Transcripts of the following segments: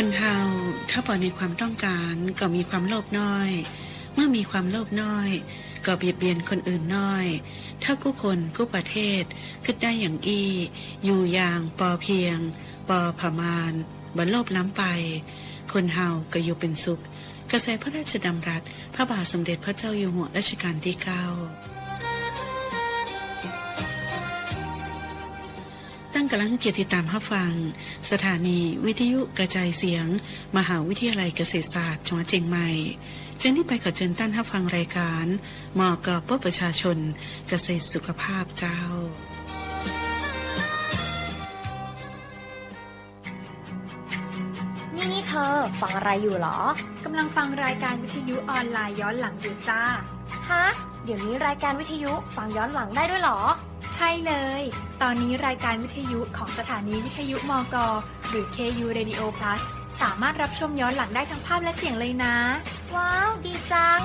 คนเฮาถ้าปล่อยในความต้องการก็มีความโลภน้อย เมื่อมีความโลภน้อย ก็เบียดเบียนคนอื่นน้อย ถ้ากู้คนกู้ประเทศคิดได้อย่างอี้อยู่อย่างปอเพียง ปอผามานบรรโลภล้ำไป คนเฮาก็อยู่เป็นสุข กระแสพระราชดำรัส พระบาทสมเด็จพระเจ้าอยู่หัวรัชกาลที่เก้า ตั้งกำลังเกียรติตามรับฟัง สถานีวิทยุกระจายเสียง มหาวิทยาลัยเกษตรศาสตร์จังหวัดเชียงใหม่เจนนี่ไปขอเชิญท่านรับฟังรายการเหมาะกับเพื่อประชาชนเกษตรสุขภาพเจ้านี่นี่เธอฟังอะไรอยู่เหรอกำลังฟังรายการวิทยุออนไลน์ย้อนหลังอยู่จ้า ฮะ เดี๋ยวนี้รายการวิทยุฟังย้อนหลังได้ด้วยเหรอ ใช่เลย ตอนนี้รายการวิทยุของสถานีวิทยุมก หรือ KU Radio Plus สามารถรับชมย้อนหลังได้ทั้งภาพและเสียงเลยนะ ว้าว ดีจัง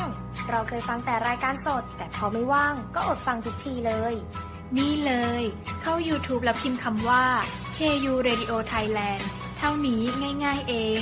เราเคยฟังแต่รายการสด แต่พอไม่ว่างก็อดฟังทุกทีเลย นี่เลย เข้า YouTube แล้วพิมพ์คำว่า KU Radio Thailand เท่านี้ง่าย ๆ เอง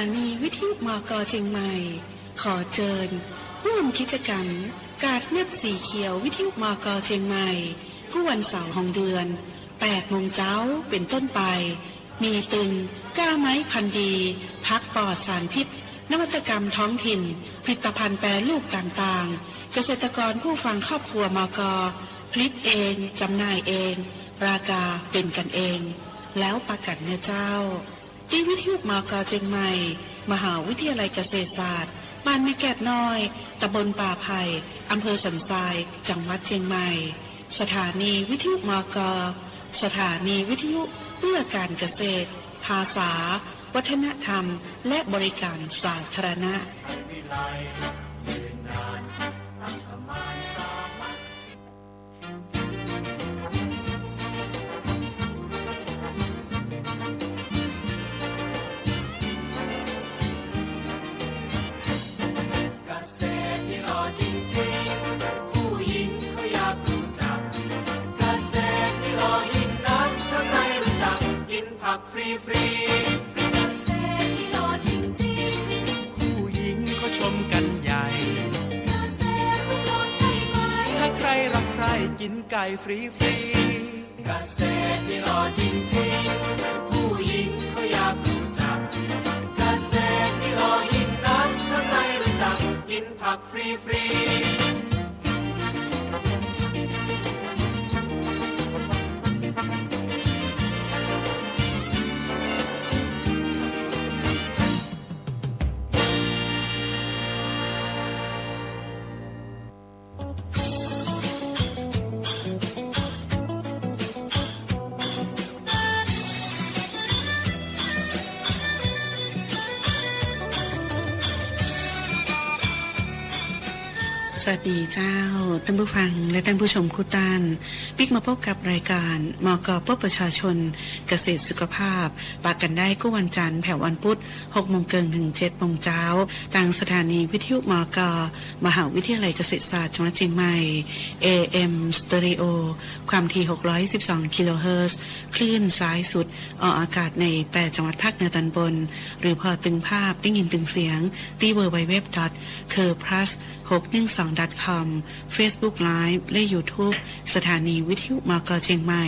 านีวิทยุมกเชียงใหม่ ขอเชิญร่วมกิจกรรม กาดเม็ดสีเขียววิทยุมกเชียงใหม่กู้วันเสาร์ของเดือน8โมงเช้าเป็นต้นไป มีตึงก้าไม้พันธ์ดี พักปลอดสารพิษ นวัตกรรมท้องถิ่น ผลิตภัณฑ์แปรรูปต่างๆ เกษตรกรผู้ฟังครอบครัวมกผลิตเองจำหน่ายเอง ราคาเป็นกันเอง แล้วประกันเนื้อเจ้า ที่วิทยุมกาเจียงใหม่ มหาวิทยาลัยเกษตรศาสตร์ บ้านแม่แกดน้อย ตำบลป่าไผ่อำเภอสันทราย จังหวัดเชียงใหม่ สถานีวิทยุมกาสถานีวิทยุเพื่อการเกษตร ภาษา วัฒนธรรม และบริการสาธารณะ ฟรีฟรีๆเกษตรนี่รอจริงๆผู้หญิงเขาชมกันใหญ่เกษตรมันรอใช่ไหมถ้าใครรักใครกินไก่ฟรีฟรีๆเกษตรนี่รอจริงๆผู้หญิงเขาอยากรู้จักเกษตรนี่รอยิ่งนักถ้าใครรู้จักกินผักฟรีฟรีๆ สวัสดีเจ้าท่านผู้ฟังและท่านผู้ชมคุตานปิกมาพบกับรายการมกปประชาชน เกษตรสุขภาพปากกันได้ก็วันจันทร์แผ่ววันพุธ6โมงเกินถึง7โมงเช้าทางสถานีวิทยุมกมหาวิทยาลัยเกษตรศาสตร์จังหวัดเชียงใหม่ AM Stereo ความถี่ 612 กิโลเฮิรตซ์คลื่นซ้ายสุด ออกอากาศใน 8 จังหวัดภาคเหนือตอนบน หรือพอตึงภาพได้ยินตึงเสียงที่ www. c u r p l u s 612 com Facebook Live และ YouTube สถานีวิทยุมกเชียงใหม่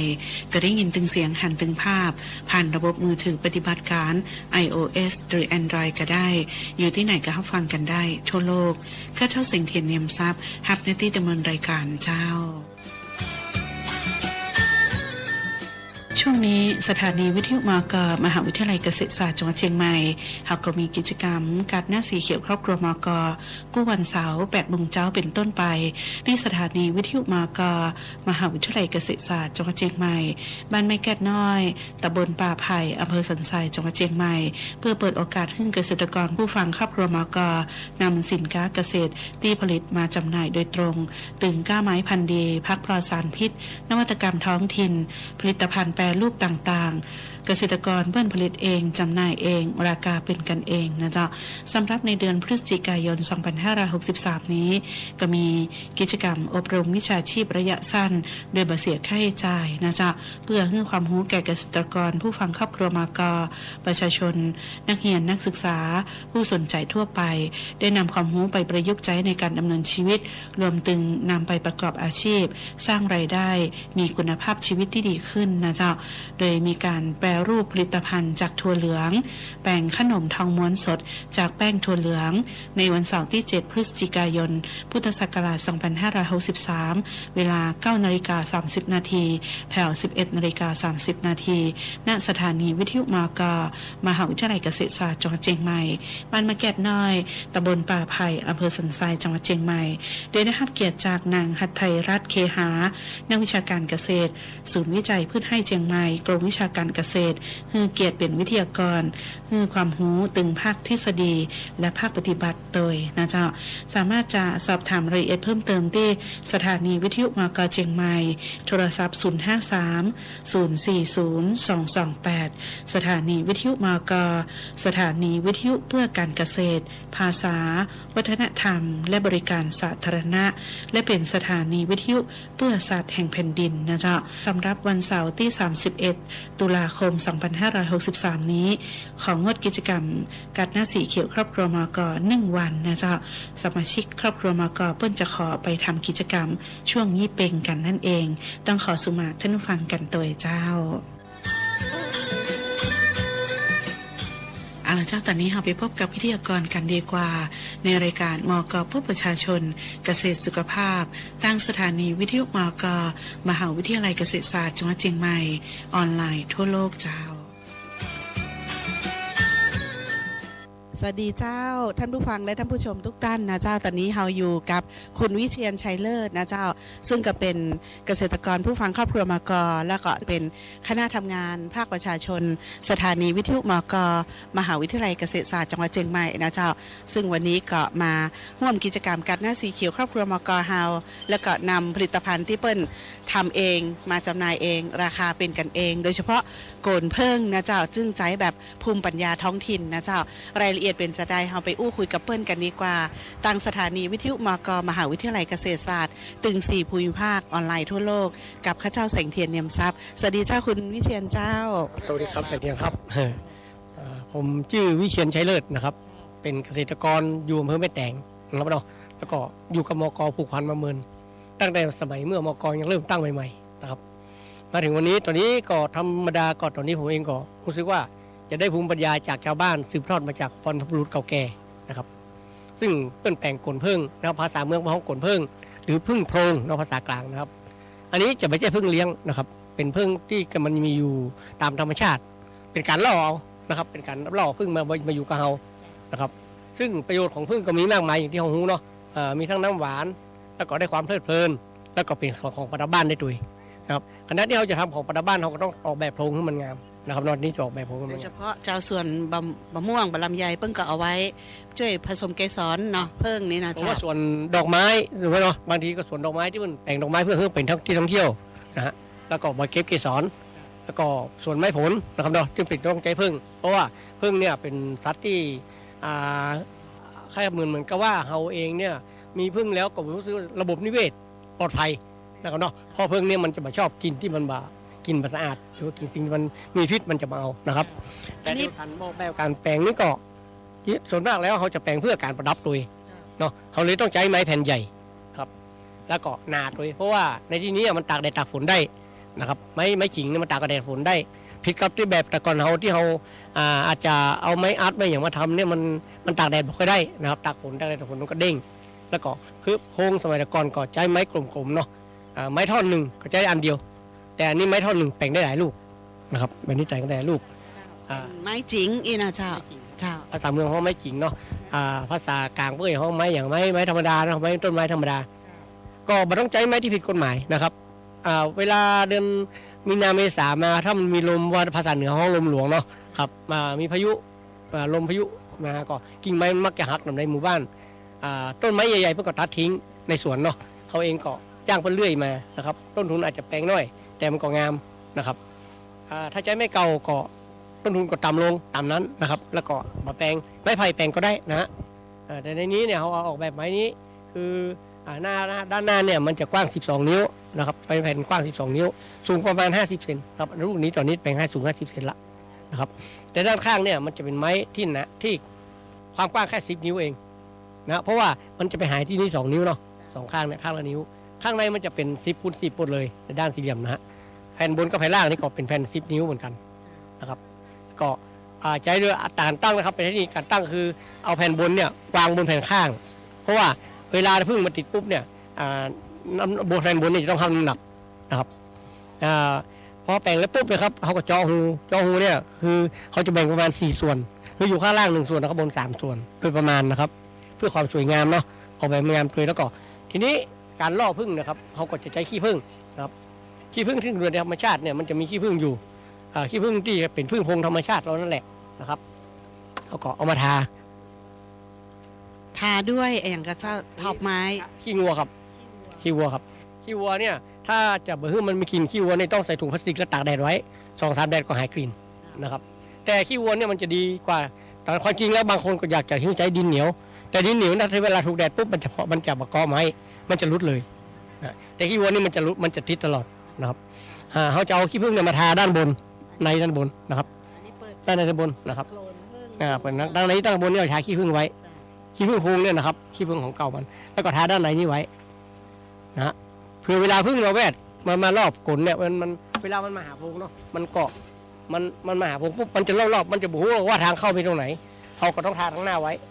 ก็ได้ยินตึงเสียงหันตึงภาพ ผ่านระบบมือถือปฏิบัติการ iOS หรือ Android ก็ได้ อยู่ที่ไหนก็รับฟังกันได้ ทั่วโลกข้าเจ้าเสียงเทียนเนียมทรัพย์ฮับเนตี้ดำเนินรายการเจ้า ช่วงนี้สถานีวิทยุมกมหาวิทยาลัยเกษตรศาสตร์จังหวัดเชียงใหม่เขาก็มีกิจกรรม การหน้าสีเขียวครอบครัวมกกู้วันเสาร์8โมงเช้าเป็นต้นไป ที่สถานีวิทยุมกมหาวิทยาลัยเกษตรศาสตร์จังหวัดเชียงใหม่ บ้านไม้แก้ดน้อยตำบลป่าไผ่อำเภอสันทรายจังหวัดเชียงใหม่ เพื่อเปิดโอกาสให้เกษตรกรผู้ฟังครอบครัวมกนำสินค้าเกษตรที่ผลิตมาจำหน่ายโดยตรง ตึงก้าไม้พันธุ์ดี พักปลอดสารพิษ นวัตกรรมท้องถิ่น ผลิตภัณฑ์แปรรูปต่าง เกษตรกรเพื่อนผลิตเองจำหน่ายเอง ราคาเป็นกันเองนะจ๊ะสำหรับในเดือนพฤศจิกายน 2563 นี้ ก็มีกิจกรรมอบรมวิชาชีพระยะสั้น โดยบเสียค่าใช้จ่ายนะจ๊ะเพื่อให้ความรู้แก่เกษตรกรผู้ฟังครอบครัวมากอประชาชน นักเรียนนักศึกษา ผู้สนใจทั่วไป ได้นำความรู้ไปประยุกต์ใช้ในการดำเนินชีวิต รวมถึงนำไปประกอบอาชีพ สร้างไรายได้ มีคุณภาพชีวิตที่ดีขึ้นนะจ้าโดยมีการแปลรรูปผลิตภัณฑ์จากถั่วเหลืองแป้งขนมทองม้วนสดจากแป้งถั่วเหลือง ในวันเสาร์ที่ 7 พฤศจิกายน พุทธศักราช 2563 เวลา 9 นาฬิกา 30 นาทีแถว 11 นาฬิกา 30 นาทีณสถานีวิทยุมากามหาวิทยาลัยเกษตรศาสตร์จังหวัดเชียงใหม่บ้านมะแกดน้อยตำบลป่าไผ่อำเภอสันทรายจังหวัดเชียงใหม่ โดยได้รับเกียรติจากนางหัตไทยรัฐเคหา นักวิชาการเกษตร ศูนย์วิจัยพืชให้เชียงใหม่ กรมวิชาการเกษตรฮือเกียรติเป็นวิทยากรฮือความรู้ตึงภาคทฤษฎี และภาคปฏิบัติโดยนะเจ้า สามารถจะสอบถามรายละเอียดเพิ่มเติมที่สถานีวิทยุมกเชียงใหม่ โทรศัพท์ 053 040 228 สถานีวิทยุมก สถานีวิทยุเพื่อการเกษตร ภาษา วัฒนธรรม และบริการสาธารณะ และเป็นสถานีวิทยุเพื่อศาสตร์แห่งแผ่นดินนะเจ้าสำหรับวันเสาร์ที่ 31 ตุลาคม2563 นี้ ของงดกิจกรรม กัดหน้าสีเขียวครอบครัวมกหนึ่งวันนะเจ้าสมาชิกครอบครัวมกเปิ้นจะขอไปทำกิจกรรม ช่วงยี่เปงกันนั่นเอง ต้องขอสุมาท่านผู้ฟังกันตัวเจ้า เจ้าตอนนี้เราไปพบกับพิธีกรกันดีกว่า ในรายการมกผู้ประชาชน เกษตรสุขภาพตั้งสถานีวิทยุมกมหาวิทยาลัยเกษตรศาสตร์จังหวัดเชียงใหม่ ออนไลน์ทั่วโลกเจ้า สวัสดีเจ้าท่านผู้ฟังและท่านผู้ชมทุกท่านนะเจ้าตอนนี้เราอยู่กับคุณวิเชียนชัยเลิศนะเจ้า ซึ่งก็เป็นเกษตรกรผู้ฟังครอบครัวมกแล้วก็เป็นคณะทำงานภาคประชาชน สถานีวิทยุมกมหาวิทยาลัยเกษตรศาสตร์จังหวัดเชียงใหม่นะเจ้า ซึ่งวันนี้ก็มาร่วมกิจกรรมกัดหน้าสีเขียวครอบครัวมกเฮาแล้วก็นำผลิตภัณฑ์ที่เปิ้ลทำเองมาจำหน่ายเองราคาเป็นกันเอง โดยเฉพาะ กนเพิ่งนะเจ้าจึงใจแบบภูมิปัญญาท้องถิ่นนะเจ้ารายละเอียดเป็นจะได้เราไปอู้คุยกับเปิ้ลกันดีกว่าตั้งสถานีวิทยุมกมหาวิทยาลัยเกษตรศาสตร์ ตึงสี่ภูมิภาคออนไลน์ทั่วโลก กับข้าเจ้าแสงเทียนเนียมทรัพย์สวัสดีเจ้าคุณวิเชียนเจ้า สวัสดีครับเป็นเทียงครับผมชื่อวิเชียนชัยเลิศนะครับ เป็นเกษตรกรอยู่อำเภอแม่แตงนะครับเนาะแล้วก็อยู่กับมกผูกพันมาเมินตั้งแต่สมัยเมื่อมกยังเริ่มตั้งใหม่ๆนะครับ มาถึงวันนี้ตอนนี้ก็ธรรมดาก็ตอนนี้ผมเองก็รู้สึกว่าจะได้ภูมิปัญญาจากชาวบ้านสืบทอดมาจากฟอนพบุรุษเก่าแก่นะครับ ซึ่งเปิ้นแปลงกลเพิ่งนะภาษาเมืองพ้องกลเพิ่ง หรือพึ่งโพรงนะภาษากลางนะครับ อันนี้จะไม่ใช่พึ่งเลี้ยงนะครับ เป็นพึ่งที่มันมีอยู่ตามธรรมชาติ เป็นการล่อเอานะครับ เป็นการล่อพึ่งมามาอยู่กับเรานะครับ ซึ่งประโยชน์ของพึ่งก็มีมากมายอย่างที่เรารู้เนาะมีทั้งน้ำหวาน แล้วก็ได้ความเพลิดเพลิน แล้วก็เป็นของของประดับบ้านได้ด้วย ครับขณะที่เราจะทำของประดับบ้านเราก็ต้องออกแบบโพรงให้มันงามนะครับนอกนี้จะออกแบบผมโดมันยเฉพาะเจ้าส่วนบะบะม่วงบะลำไยเพิ่งก็เอาไว้ ช่วยผสมเกสรเนาะเพิ่งนี่นะผมเจ้าว่าส่วนดอกไม้หรือว่าเนาะบางทีก็สวนดอกไม้ที่มันแต่งดอกไม้เพื่อเพื่อเป็นท่องที่ท่องเที่ยวนะฮะแล้วก็มาเก็บเกสรแล้วก็ส่วนไม้ผลนะครับเนาะจึงเป็นต้องใจพึ่ง เพราะว่าพึ่งเนี่ยเป็นสัตว์ที่อ่าแค่เหมือนเหมือนกับว่าเราเองเนี่ยมีพึ่งแล้วก็รู้สึกว่าระบบนิเวศปลอดภัย นะครับเนาะเพราะพึ่งเนี่ยมันจะมาชอบกินที่มันบากินมันสะอาดหรือว่ากินสิ่งที่มันมีพิษมันจะมาเอานะครับอันนี้แต่การมองแบบการแปลงนี่ก็ส่วนมากแล้วเขาจะแปลงเพื่อการประดับโดยเนาะเขาเลยต้องใช้ไม้แผ่นใหญ่ครับ แล้วก็หนาดโดยเพราะว่าในที่นี้มันตากแดดตากฝนได้นะครับ ไม้ไม้จิงเนี่ยมันตากแดดฝนได้ผิดกับที่แบบแต่ก่อนเขาที่เขาอ่าอาจจะเอาไม้อาร์ตไม้อย่างมาทำเนี่ยมันมันตากแดดไม่ค่อยได้นะครับตากฝนตากแดดตากฝนมันก็เด้ง แล้วก็คือโค้งสมัยแต่ก่อนก็ใช้ไม้กลมๆเนาะอ่า ไม้ท่อนหนึ่งก็ใช้อันเดียว แต่อันนี้ไม้ท่อนหนึ่งแปลงได้หลายลูกนะครับแบบนี้แต่งได้หลายลูกอ่าไม้จิงอีนะเจ้าเจ้าภาษาเมืองเขาไม้จริงเนาะอ่าภาษากลางเพื่อนเขาไม้อย่างไม้ไม้ธรรมดาเนาะไม้ต้นไม้ธรรมดา ก็ไม่ต้องใช้ไม้ที่ผิดกฎหมายนะครับอ่าเวลาเดือนมีนาเมษามาถ้ามันมีลมว่าภาษาเหนือห้องลมหลวงเนาะครับมามีพายุอ่าลมพายุมาก็กิ่งไม้มันมักจะหักในหมู่บ้านอ่าต้นไม้ใหญ่ๆเพื่อก็ตัดทิ้งในสวนเนาะเขาเองก็ จ้างเพื่อนเลื่อยมานะครับ ต้นทุนอาจจะแพงน้อย แต่มันก็งามนะครับถ้าใช้ไม่เก่าก็ต้นทุนก็ต่ำลงตามนั้นนะครับ แล้วก็มาแปลงไม้ไผ่แปลงก็ได้นะฮะแต่ในนี้เนี่ยเขาเอาออกแบบไม้นี้ คือหน้าด้านหน้าเนี่ยมันจะกว้าง 12 นิ้วนะครับไฟแผ่นกว้าง 12 นิ้ว สูงประมาณ 50 เซนครับรุ่นนี้ตอนนี้แปลงให้สูง 50 เซนละนะครับ แต่ด้านข้างเนี่ยมันจะเป็นไม้ที่หนะที่ความกว้างแค่ 10 นิ้วเองนะเพราะว่ามันจะไปหายที่นี่ 2 นิ้วเนาะสองข้างเนี่ยข้างละนิ้ว ข้างในมันจะเป็น10คูณ10หมดเลยในด้านสี่เหลี่ยมนะฮะแผ่นบนกับแผ่นล่างนี่ก็เป็นแผ่น10นิ้วเหมือนกันนะครับ ก็อ่าใช้ด้วยอัตราการตั้งนะครับเป็นเทคนิคการตั้งคือเอาแผ่นบนเนี่ยวางบนแผ่นข้าง เพราะว่าเวลาพึ่งมาติดปุ๊บเนี่ยน้ำบนแผ่นบนเนี่ยจะต้องทำน้ำหนักนะครับอพอแปลงแล้วปุ๊บเลยครับเขาก็เจาะหูเจาะหูเนี่ยคือเขาจะแบ่งประมาณ4ส่วนคืออยู่ข้างล่างหนึ่งส่วนแล้วก็บนสามส่วนโดยประมาณนะครับ เพื่อความสวยงามเนาะออกแบบงามเลยแล้วก็ ทีนี้ การล่อพึ่งนะครับเขาก็จะใช้ขี้พึ่งนะครับขี้พึ่งที่อยู่ในธรรมชาติเนี่ยมันจะมีขี้พึ่งอยู่อ่าขี้ผึ้งที่เป็นผึ้งพงธรรมชาติเรานั่นแหละนะครับเขาก็เอามาทา ทาด้วยอย่างกับเจ้าทอบไม้ขี้งัวครับขี้วัวครับขี้วัวเนี่ยถ้าจะเบื่อมันมีกลิ่นขี้วัวเนี่ยต้องใส่ถุงพลาสติกแล้วตากแดดไว้สองสามแดดก็หายกลิ่นนะครับ แต่ขี้วัวเนี่ยมันจะดีกว่าแต่ความจริงแล้วบางคนก็อยากจะใช้ดินเหนียว แต่ดินเหนียวนะถ้าเวลาถูกแดดปุ๊บมันจะเพาะมันจะบะกอไม้ มันจะรุดเลยนะแต่ขี้วัวนี่มันจะรุดมันจะติดตลอดนะครับอ่าเขาจะเอาขี้ผึ้งเนี่ยมาทาด้านบนในด้านบนนะครับ อันนี้เปิดด้านในด้านบนนะครับ โคลนเพิ่งอ่าเป็นด้านในด้านบนเนี่ยเราใช้ขี้ผึ้งไว้ ขี้ผึ้งโพงเนี่ยนะครับ ขี้ผึ้งของเก่ามัน แล้วก็ทาด้านในนี้ไว้ นะฮะเผื่อเวลาผึ้งเราแวดมันมารอบขนเนี่ยมันมันเวลามันมาหาโพงเนาะ มันเกาะ มันมันมาหาโพงปุ๊บ มันจะรอบๆมันจะบอกว่าทางเข้าไปตรงไหน เขาก็ต้องทาทางหน้าไว้เ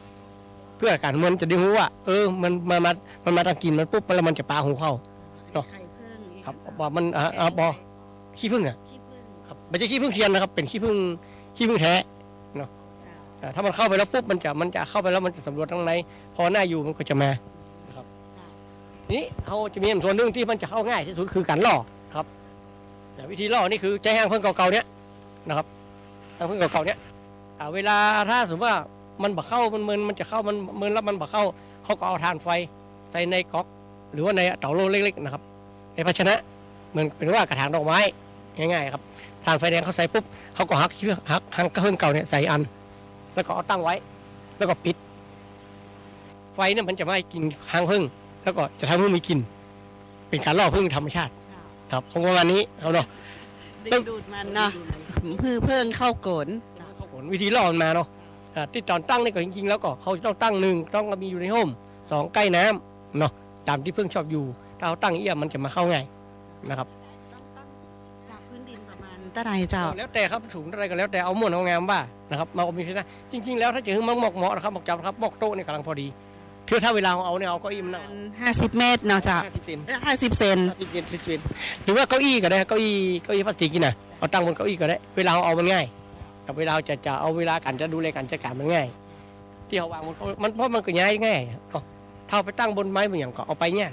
พื่อการมันจะได้รู้ว่า เออ มันมามามันมาทางกินมันปุ๊บแล้วมันจะปาหูเข้า เนาะ ไข่เพิ่งนี่ครับบอกมันอ่าอ่าบอขี้ผึ้งอะขี้ผึ้งครับไม่ใช่ขี้ผึ้งเทียนนะครับ เป็นขี้ผึ้งขี้ผึ้งแท้เนาะอ่าถ้ามันเข้าไปแล้วปุ๊บมันจะมันจะเข้าไปแล้วมันจะสำรวจข้างในพอหน้าอยู่มันก็จะมานะครับทีนี้เขาจะมีส่วนหนึ่งที่มันจะเข้าง่ายที่สุดคือการล่อครับแต่วิธีล่อนี่คือใช้หางเพิ่งเก่าๆเนี้ยนะครับหางเพิ่งเก่าๆเนี้ยอ่าเวลาถ้าสมมติว่า มันบักเข้ามันเมินมันจะเข้ามันเมินแล้วมันบักเข้าเขาก็เอาถ่านไฟใส่ในก๊อก หรือว่าในเตาโลเล็กๆนะครับในภาชนะเหมือนเป็นว่ากระถางดอกไม้ง่ายๆครับถ่านไฟแดงเขาใส่ปุ๊บเขาก็หักเชือกหักหางกระเพิ่งเก่าเนี่ยใส่อัน แล้วก็เอาตั้งไว้ แล้วก็ปิด ไฟเนี่ยมันจะไม่กินหางพึ่งแล้วก็จะทำให้มีกลิ่นเป็นการล่อพึ่งธรรมชาติ ครับคงประมาณนี้เอาเนาะดึงดูดมันเนาะพือเพิ่งเข้าโกนเขาผลวิธีล่อมันมาเนาะอ่า ที่ตอนตั้งนี่ก็จริงๆแล้วก็เขาจะต้องตั้งหนึ่งต้องมีอยู่ในห้องสองใกล้น้ำเนาะตามที่พึ่งชอบอยู่ถ้าเขาตั้งเอี้ยมมันจะมาเข้าง่ายนะครับต้องต้องจากพื้นดินประมาณเท่าไหรเจ้าแล้วแต่ครับสูงเท่าไรก็แล้วแต่เอาม่วนเอางามว่านะครับมาเอามีชนะจริง ๆ แล้วถ้าจะให้มันหมอกเหมาะนะครับหมอกจับนะครับหมอกโต๊ะเนี่ยกำลังพอดีเพื่อถ้าเวลาเอาเนี่ยเอาเก้าอี้มันนั่งห้าสิบเมตรเนาะเจ้าห้าสิบเซนห้าสิบเซนห้าสิบเซนสิบเซนหรือว่าเก้าอี้ก็ได้เก้าอี้เก้าอี้พลาสติกนี่นะเอาตั้งบนเก้าอี้ก็ได้ เวลาเอาเอามันง่าย กับเวลาจะจะเอาเวลาการจะดูแลการจัดการมันง่าย ที่เขาวางบนมันเพราะมันก็ง่ายง่ายเอาถ้าเอาไปตั้งบนไม้บางอย่างก็เอาไปง่าย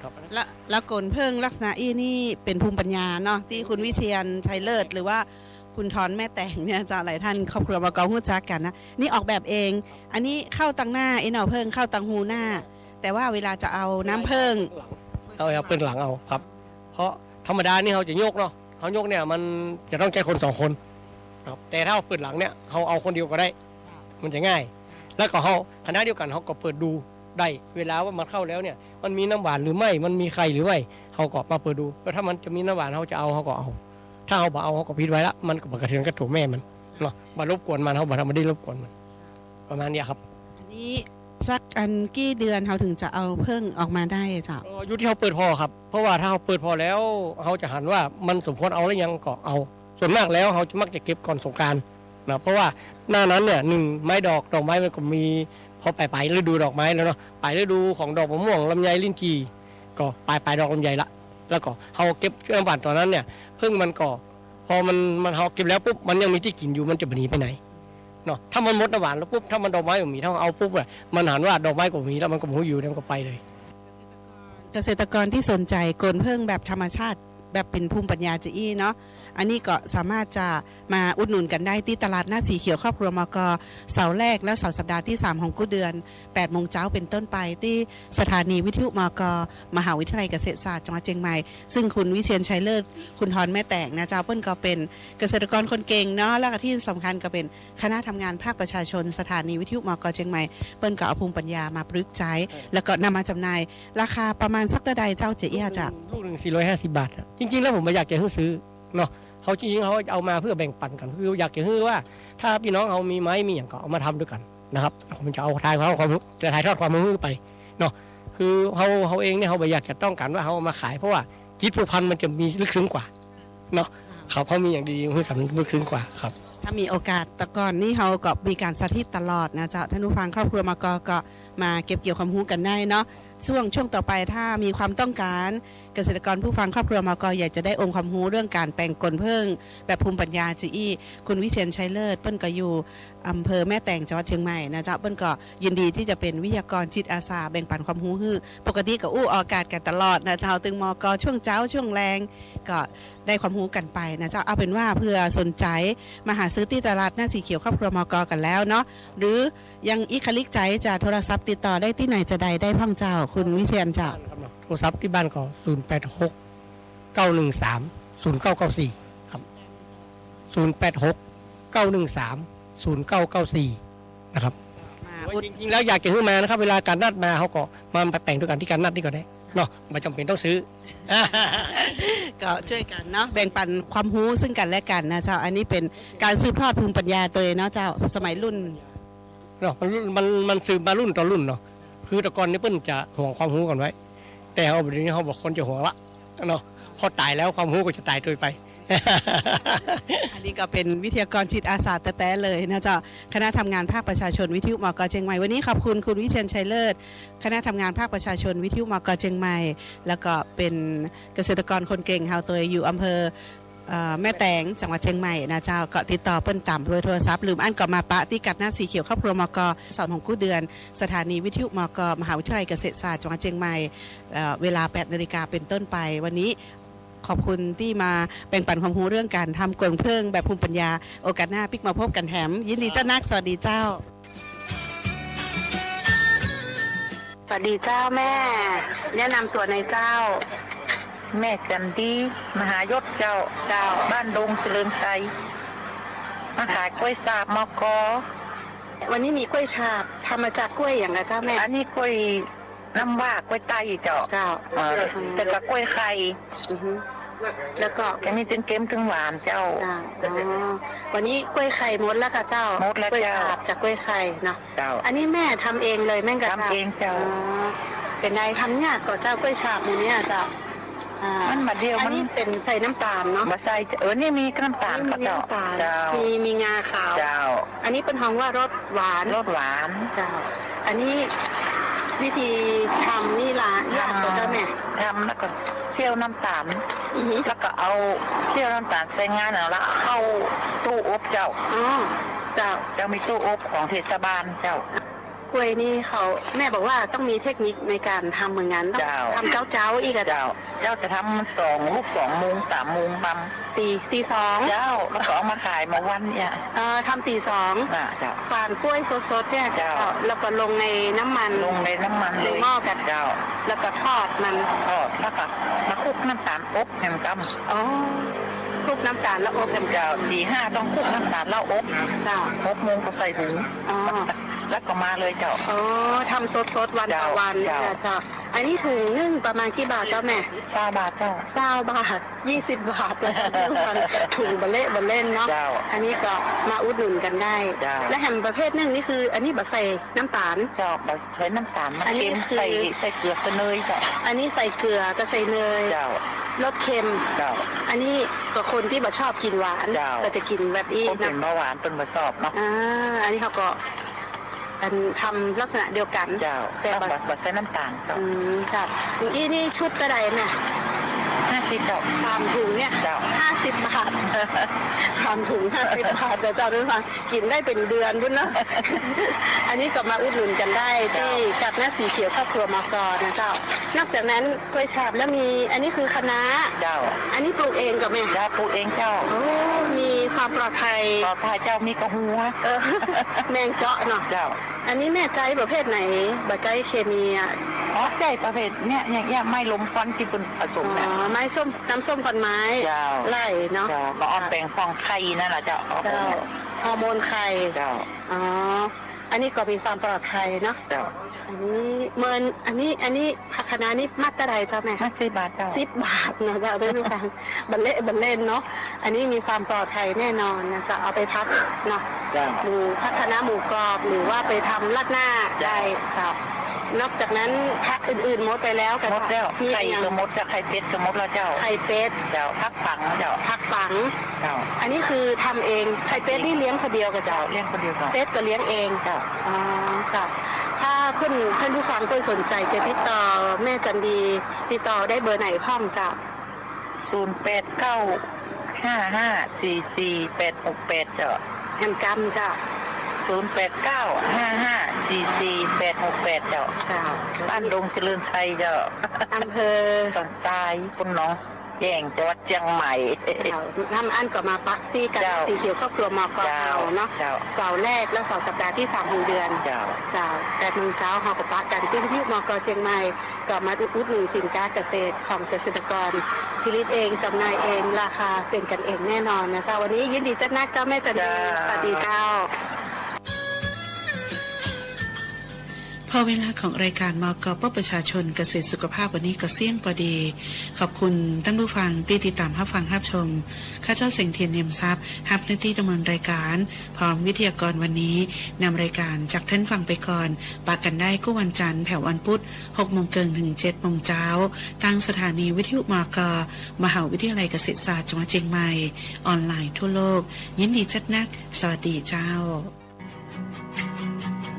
ครับแล้วแล้วโกนเพิ่งลักษณะอี้นี่เป็นภูมิปัญญาเนาะที่คุณวิเชียนชัยเลิศหรือว่าคุณทอนแม่แต่งเนี่ยเจ้าหลายท่านครอบครัวบกหู้จักกันนะนี่ออกแบบเอง อันนี้เข้าตังหน้าเอ็นเอาเพิ่งเข้าตังหูหน้า แต่ว่าเวลาจะเอาน้ำเพิ่งเอาเอาเป็นหลังเอาครับ เพราะธรรมดานี่เขาจะโยกเนาะเขาโยกเนี่ยมันจะต้องใช้คนสองคน ครับ แต่ถ้าเอาเปิดหลังเนี่ยเขาเอาคนเดียวก็ได้ มันจะง่าย แล้วก็เขาคณะเดียวกันเขาก็เปิดดูได้ เวลาว่ามันเข้าแล้วเนี่ย มันมีน้ำหวานหรือไม่ มันมีไข่หรือไม่เขาก็มาเปิดดูแล้วถ้ามันจะมีน้ำหวานเขาจะเอาเขาก็เอา ถ้าเขาบอกเอาเขาก็พิดไว้ละ มันก็บกระเทือนกระถูกแม่มันเนาะมารบกวนมันเขาบอกทำไม่ได้รบกวนมัน ประมาณเนี้ยครับ อันนี้สักอันกี่เดือนเขาถึงจะเอาเพิ่งออกมาได้เจ้าอายุที่เขาเปิดพอครับ เพราะว่าถ้าเขาเปิดพอแล้วเขาจะหันว่ามันสมควรเอาแล้วยังก็เอา ส่วนมากแล้วเขาจะมักจะเก็บก่อนสงการนะเพราะว่าหน้านั้นเนี่ยหนึ่งไม้ดอกดอกไม้มันก็มีพอปลายปลยฤดูดอกไม้แล้วเนาะไปลยฤดูของดอกมะม่วงลำไยลิ้นจี่ก็ปลายปลายดอกลำไยละ แล้วก็เขาเก็บน้ำหวานตอนนั้นเนี่ยเพิ่งมันก็พอมันมันเขาเก็บแล้วปุ๊บมันยังมีที่กินอยู่มันจะหนีไปไหนเนาะถ้ามันหมดน้ำหวานแล้วปุ๊บถ้ามันดอกไม้ก็มีถ้าเอาปุ๊บอะมันหันว่าดอกไม้ก็มีแล้วมันก็หมูอยู่แล้วมันก็ไปเลย เกษตรกรที่สนใจโกนเพิ่งแบบธรรมชาติ แบบเป็นภูมิปัญญาจีอี้เนาะอันนี้ก็สามารถจะมาอุดหนุนกันได้ที่ตลาดหน้าสีเขียวครอบครัวมกเสาร์แรกและเสาร์สัปดาห์ที่ 3 ของกุเดือน8โมงเช้าเป็นต้นไปที่สถานีวิทยุมกมหาวิทยาลัยเกษตรศาสตร์จังหวัดเชียงใหม่ ซึ่งคุณวิเชียนชัยเลิศคุณทอนแม่แตกนะเจ้าเปิ้ลก็เป็นเกษตรกรคนเก่งเนาะแล้วก็ที่สำคัญก็เป็นคณะทำงานภาคประชาชน สถานีวิทยุมกเชียงใหม่เปิ้ลก็เอาภูมิปัญญามาประยุกต์ใช้ แล้วก็นำมาจำหน่าย ราคาประมาณสักเท่าใดเจ้าเจียจ้ะลูกหนึ่งสี่ร้อยห้าสิบบาทจริง ๆ แล้วผมไม่อยากจะให้ซื้อเนาะเขาจริงๆเขาเอามาเพื่อแบ่งปันกันคืออยากจะให้ว่า ถ้าพี่น้องเขามีไม้มีอย่างก็เอามาทำด้วยกันนะครับผมจะเอาทายเขาความรู้จะถ่ายทอดความรู้ไปเนาะคือเขาเขาเองเนี่ยเขาไม่อยากจะต้องการว่าเขาเอามาขายเพราะว่าจิตผูกพันมันจะมีลึกซึ้งกว่าเนาะเขาเขามีอย่างดีๆคือกันลึกซึ้งกว่าครับถ้ามีโอกาสแต่ก่อนนี่เขาก็มีการสาธิตตลอดนะเจ้าท่านผู้ฟังครอบครัวมากก็มาเก็บเกี่ยวความรู้กันได้เนาะช่วงช่วงต่อไปถ้ามีความต้องการ เกษตรกรผู้ฟังครอบครัวมกอยากจะได้องค์ความรู้เรื่องการแปลงกลเพิ่ง แบบภูมิปัญญาจีอี้คุณวิเชียนชัยเลิศเปิ้นก็อยู่อำเภอแม่แตงจังหวัดเชียงใหม่นะเจ้าเปิ้นก็ยินดีที่จะเป็นวิทยากรจิตอาสาแบ่งปันความรู้ฮือปกติก็อู้ออกอากาศกันตลอดนะเจ้าตึงมกช่วงเช้าช่วงแรงก็ได้ความรู้กันไปนะเจ้าเอาเป็นว่าเพื่อสนใจมาหาซื้อที่ตลาดหน้าสีเขียวครอบครัวมกกันแล้วเนาะหรือยังอีคลิกใจจะโทรศัพท์ติดต่อได้ที่ไหนจะใดได้พ่องเจ้าคุณวิเชียนเจ้า รศัพท์ที่บ้านก็ศูนย์แปดหกเก้าหนึ่งสามศูนย์เก้าเก้าสี่ครับศูนย์แปดหกเก้าหนึ่งสามศูนย์เก้าเก้าสี่นะครับมาอุดจริงๆแล้วอยากจะซื้อมานะครับ เวลาการนัดมาเขาก็มาแต่งด้วยกันที่การนัดนี่ก็ได้เนาะไม่จำเป็นต้องซื้อ ก็ช่วยกันเนาะแบ่งปันความรู้ซึ่งกันและกันนะเจ้า อันนี้เป็นการสืบทอดภูมิปัญญาตัวเองเนาะเจ้าสมัยรุ่นเนาะมันมันมันสืบมารุ่นต่อรุ่นเนาะคือแต่ก่อนนี่เพิ่นจะห่วงความรู้กันไว้ แต่เขาแบบนี้เขาบอกคนจะห่วงละเนาะพอตายแล้วความหู้ก็จะตายตัวไป อันนี้ก็เป็นวิทยากรจิตอาสาแต้ๆเลยนะเจ้าคณะทำงานภาคประชาชนวิทยุมกเชียงใหม่วันนี้ขอบคุณคุณวิเชียนชัยเลิศคณะทำงานภาคประชาชนวิทยุมกเชียงใหม่ แล้วก็เป็นเกษตรกรคนเก่งเฮาตัวอยู่อำเภอ แม่แตงจังหวัดเชียงใหม่นะเจ้าก็ติดต่อเปิ้นต่ำเบอร์โทรศัพท์ลืมอันก็มาปะที่กัดหน้าสีเขียวครอบครัวมกสอนของกู้เดือน สถานีวิทยุมกมหาวิทยาลัยเกษตรศาสตร์จังหวัดเชียงใหม่เวลา8นาฬิกาเป็นต้นไปวันนี้ขอบคุณที่มาแบ่งปันความรู้เรื่องการทำกลเพิ่งแบบภูมิปัญญาโอกาสหน้าปิกมาพบกันแถม ยินดีเจ้านักสวัสดีเจ้า สวัสดีเจ้าแม่ แนะนำตัวในเจ้า แม่จันดีมหายศเจ้าเจ้าบ้านดงเจริญชัยมาขายกล้วยสาบมอกอวันนี้มีกล้วยฉาบทำมาจากกล้วยอย่างไรเจ้าแม่ อันนี้กล้วยน้ำว่ากล้วยไตเจ้าเจ้าเออแต่ก็กล้วยไข่อือฮึแล้วก็แค่นี้ถึงเค็มถึงหวานเจ้าเจ้าอ๋อวันนี้กล้วยไข่หมดแล้วค่ะเจ้าหมดแล้วกล้วยเจ้าฉาบจากกล้วยไข่เนาะเจ้า อันนี้แม่ทำเองเลยแม่งกะทำเองเจ้าอ๋อเป็นไงทำยากกว่าเจ้ากล้วยฉาบหมูเนี่ยเจ้า อ่ามันมาเดียวอันมันนี้เป็นใส่น้ำตาลเนาะมาใส่เออนี่มีน้ำตาลอันเขานี้มีเจ้าน้ำตาลเจ้ามีมีงาขาว เจ้าอันนี้เป็นห้องว่ารสหวานรสหวานเจ้า อันนี้วิธีทำนี่ละยากกว่าเจ้าแม่ทำแล้วก็เคี่ยวน้ำตาล อือฮึแล้วก็เอาเคี่ยวน้ำตาลใส่งานเอาแล้วเข้าตู้อบเจ้า อ๋อเจ้า เจ้ามีตู้อบของเทศบาลเจ้า กล้วยนี่เขาแม่บอกว่าต้องมีเทคนิคในการทำเหมือนกันต้องเจ้า ทำเจ้าเจ้าๆอีกอะเจ้า เจ้าจะทำสองลูกสองโมงสามโมงบตีตีสองำเจ้าแล้วก็เอามาขายมาวันเนี่ยเอ่อทำตีสองน่ะเจ้า ฝานกล้วยสดๆเนี่ยเจ้า แล้วก็ลงในน้ำมันลงในน้ำมันเลยในหม้อกันเจ้าแล้วก็ทอดมันทอดแล้วก็มาคลุกน้ำตาลอบแฮมกัมอ๋อคลุกน้ำตาลแล้วอบแฮมเจ้าตีห้าต้องคลุกน้ำตาลแล้วอบเจ้าหกโมงก็ใส่ถุงอ๋อ แล้วก็มาเลยเจ้า อ๋อทำสดๆวันต่อเจ้าวันเนี่ยเจ้าเจ้า อันนี้ถุงนึ่งประมาณกี่บาทเจ้าแม่ซาบาทเจ้า เศร้าบาทยี่สิบบาทเลยถุงบะเละบะเล่นเนาะ เจ้า อันนี้ก็มาอุดหนุนกันได้ เจ้า และแฮมประเภทหนึ่งนี่คือ อันนี้บะใส่น้ำตาล เจ้ามาใช้น้ำตาลมาอันนี้เค็มคือ ใส่ใส่เกลือเสนยเจ้า อันนี้ใส่เกลือก็ใส่เนยเจ้า รสเค็ม เจ้า อันนี้ก็คนที่บ่ชอบกินหวาน เจ้า ก็จะกินแบบนี้คนเป็นนะเบาหวานเป็นมาสอบเนาะ อ่าอันนี้เขาก็ อันทำลักษณะเดียวกัน เจ้าแต่ต้องบะบะบะใส่น้ำตาลเจ้าอืมครับอีนี่ชุดกระไดเนี่ยห้าสิบเจ้า สามถุงเนี่ยเจ้า ห้าสิบบาทสามถุงห้าสิบบาทแต่เจ้าด้วยฟังกินได้เป็นเดือนด้วยนะอันนี้ก็มาอุดหนุนกันได้ที่กับหน้าสีเขียวครอบครัวมากรนะเจ้า นอกจากนั้นกล้วยฉาบแล้วมีอันนี้คือคะน้า เจ้าอันนี้ปลูกเองกับแม่เจ้าปลูกเองเจ้า โอ้มี ความปลอดภัยปลอดภัยเจ้ามีกระหัวเออแมงเจาะเนาะเจ้า อันนี้แม่ใจประเภทไหนบะใจเคมีอะอ๋อใจประเภทเนี่ยอย่างเงี้ยไม่ลมควันที่เป็นผสอ๋มเนี่ยอไม้ส้มน้ำส้มพันไม้เจ้าไล่เนาะเจ้าก็เอาแปลงฟองไข่นั่นแหละเจ้าเอาเจ้าฮอร์โมนไข่เจ้าอ๋ออันนี้ก็มีความปลอดภัยเนาะเจ้า อันนี้เมินอันนี้อันนี้ผักคะน้านี่มัดตะไดเจ้าแม่ห้าสิบบาทเจ้าสิบบาทนะเจ้าได้ดูกันบันเละบันเล่นเนาะอันนี้มีความปลอดภัยแน่นอนนะจะเอาไปพักเนาะจ้าหมูผักคะน้าหมูกรอบหรือว่าไปทำราดหน้าได้ครับนอกจากนั้นผักอื่นๆหมดไปแล้วกันหมดแล้วมีไข่อย่างก็หมดจะไข่เป็ดก็หมดแล้วเจ้าไข่เป็ดเจ้าพักปังเจ้าผักปัง เจ้าอันนี้คือทำเองไข่เป็ดนี่เลี้ยงคนเดียวกับเจ้า เลี้ยงคนเดียวก่อนเป็ดก็เลี้ยงเองเจ้าอ๋อค่ะ ถ้าเพื่อนเพื่อนผู้ฟังเพื่อนสนใจจะติดต่อแม่จันดี ติดต่อได้เบอร์ไหนพ่อมจ้ะศูนย์แปดเก้าห้าห้าสี่สี่แปดหกแปดเจ้าแฮมกัมจ้ะศูนย์แปดเก้าห้าห้าสี่สี่แปดหกแปดเจ้าจ้ะบ้านดงเจริญชัยเจ้าอำเภอสันทรายปุ่นน้อง แย่งจังหวัดเชียงใหม่ น้ำอันก็มาปักที่กันเจ้าสีเขียวครอบครัวมอกเาเนาะเจ้า เสาร์แรกและเสาร์สัปดาห์ที่สามของเดือนเจ้าจ้าแปดโมงเช้าเฮากับปะกันที่ที่มอกเชียงใหม่ก็มาอุดหนุนสินค้าเกษตรของเกษตรกรผลิตเองจำหน่ายเองราคาเป็นกันเองแน่นอนนะจ๊ะวันนี้ยินดีจัดนักเจ้าแม่จันดีจ้า สวัสดีเจ้า พอเวลาของรายการมกปประชาชนเกษตรสุขภาพวันนี้ก็เสี่ยงพอดี ขอบคุณท่านผู้ฟังที่ติดตามรับฟังรับชม ข้าเจ้าเสียงเทียนเนียมทรัพย์ฮับหน้าที่ดำเนินรายการ พร้อมวิทยากรวันนี้นำรายการจากท่านฟังไปก่อนปากกันได้ก็วันจันทร์แผ่ววันพุธ6โมงเกินถึง7โมงเช้าตั้งสถานีวิทยุมกมหาวิทยาลัยเกษตรศาสตร์จังหวัดเชียงใหม่ ออนไลน์ทั่วโลก ยินดีจัดนัก สวัสดีเจ้า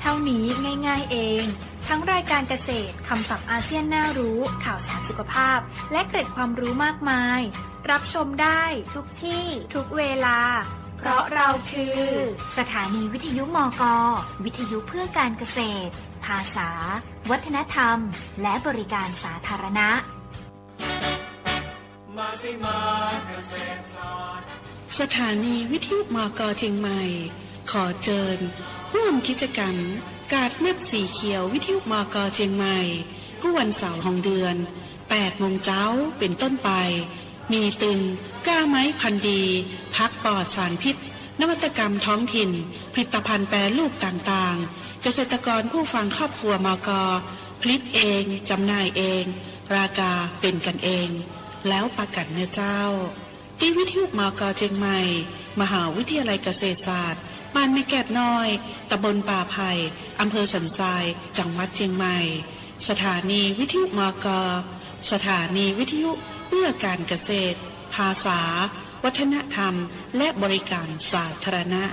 เท่านี้ง่ายๆเอง ทั้งรายการเกษตรคำศัพท์อาเซียนน่ารู้ ข่าวสารสุขภาพ และเกร็ดความรู้มากมาย รับชมได้ทุกที่ทุกเวลา เพราะเราคือ สถานีวิทยุมก วิทยุเพื่อการเกษตร ภาษา วัฒนธรรม และบริการสาธารณะ มาสิมาเกษตรศาสตร์สถานีวิทยุมกเชียงใหม่ ขอเชิญ ร่วมกิจกรรม การเม็บสีเขียววิทยุมกเชียงใหม่ ก็วันเสาร์ของเดือน8โมงเช้าเป็นต้นไป มีตึงก้าไม้พันดี พักปลอดสารพิษ นวัตกรรมท้องถิ่น ผลิตภัณฑ์แปรรูปต่างๆ เกษตรกรผู้ฟังครอบครัวมกผลิตเองจำหน่ายเอง ราคาเป็นกันเอง แล้วประกันเนื้อเจ้า ที่วิทยุมกเชียงใหม่ มหาวิทยาลัยเกษตรศาสตร์ บ้านไม่แกดน้อยตำบลป่าไผ่อำเภอสันทราย จังหวัดเชียงใหม่ สถานีวิทยุมกสถานีวิทยุเพื่อการเกษตร ภาษา วัฒนธรรม และบริการสาธารณะ